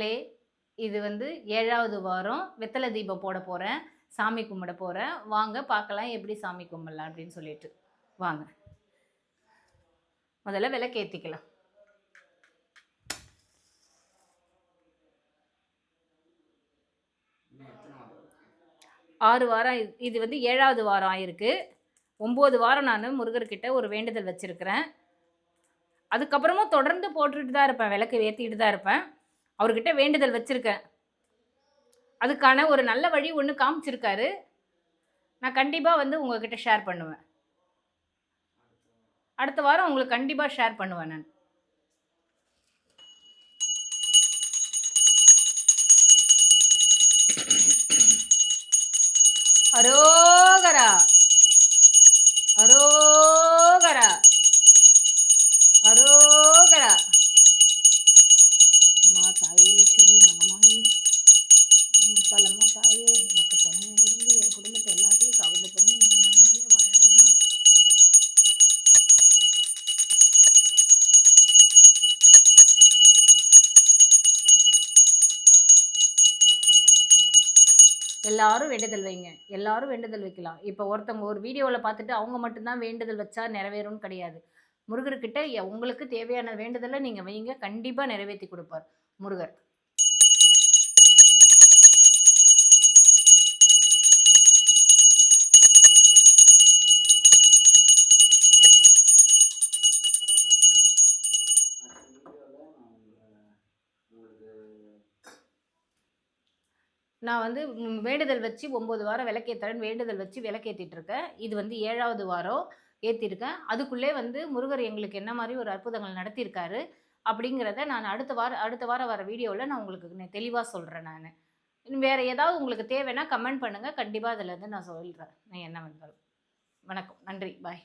லே, இது வந்து ஏழாவது வாரம் வெத்தலை தீபம் போட போகிறேன் சாமி கும்பிட போகிறேன் வாங்க பார்க்கலாம் எப்படி சாமி கும்பிடலாம் அப்படின்னு சொல்லிட்டு. வாங்க. முதல்ல விளக்கேற்றிக்கலாம் ஆறு வாரம் இது- இது வந்து ஏழாவது வாரம் ஆயிருக்கு. ஒம்பது வாரம் நான் முருகர்கிட்ட ஒரு வேண்டுதல் வச்சுருக்கிறேன். அதுக்கப்புறமும் தொடர்ந்து போட்டுட்டு தான் இருப்பேன் விளக்கு ஏற்றிட்டு தான் இருப்பேன். அவர்கிட்ட வேண்டுதல் வச்சுருக்கேன். அதுக்கான ஒரு நல்ல வழி ஒன்று காமிச்சிருக்காரு. நான் கண்டிப்பாக வந்து உங்ககிட்ட ஷேர் பண்ணுவேன். அடுத்த வாரம் உங்களுக்கு கண்டிப்பாக ஷேர் பண்ணுவேன் நான். அரோகரா. அரோ தாயே ஸ்ரீ மகமாயி முத்தாலம்மா தாயே எனக்கு துணையாக இருந்து என் குடும்பத்தை எல்லாத்தையும் கவலை பண்ணி என்னை நிம்மதியாக வாழ வைமா. எல்லாரும் வேண்டுதல் வைங்க. எல்லாரும் வேண்டுதல் வைக்கலாம். இப்போ ஒருத்தவங்க ஒரு வீடியோவில் பார்த்துட்டு அவங்க மட்டும்தான் வேண்டுதல் வச்சா நிறைவேறும்னு கிடையாது. முருகர்கிட்ட உங்களுக்கு தேவையான வேண்டுதலை நீங்கள் வைங்க. கண்டிப்பாக நிறைவேற்றி கொடுப்பார் முருகர். நான் வந்து வேண்டுதல் வச்சு ஒம்பது வாரம் விளக்கேற்றுறேன்னு வேண்டுதல் வச்சு விளக்கேற்றிட்டு இருக்கேன். இது வந்து ஏழாவது வாரம். ஏற்றிருக்கேன் அதுக்குள்ளே வந்து முருகர் எங்களுக்கு என்ன மாதிரி ஒரு அற்புதங்கள் நடத்தியிருக்காரு அப்படிங்கிறத நான் அடுத்த வாரம் அடுத்த வாரம் வர வீடியோவில் நான் உங்களுக்கு தெளிவாக சொல்கிறேன் நான். வேறு ஏதாவது உங்களுக்கு தேவைன்னா கமெண்ட் பண்ணுங்கள் கண்டிப்பாக அதில் இருந்து நான் சொல்கிறேன் நான் என்ன வந்தாலும் வணக்கம். நன்றி. பாய்.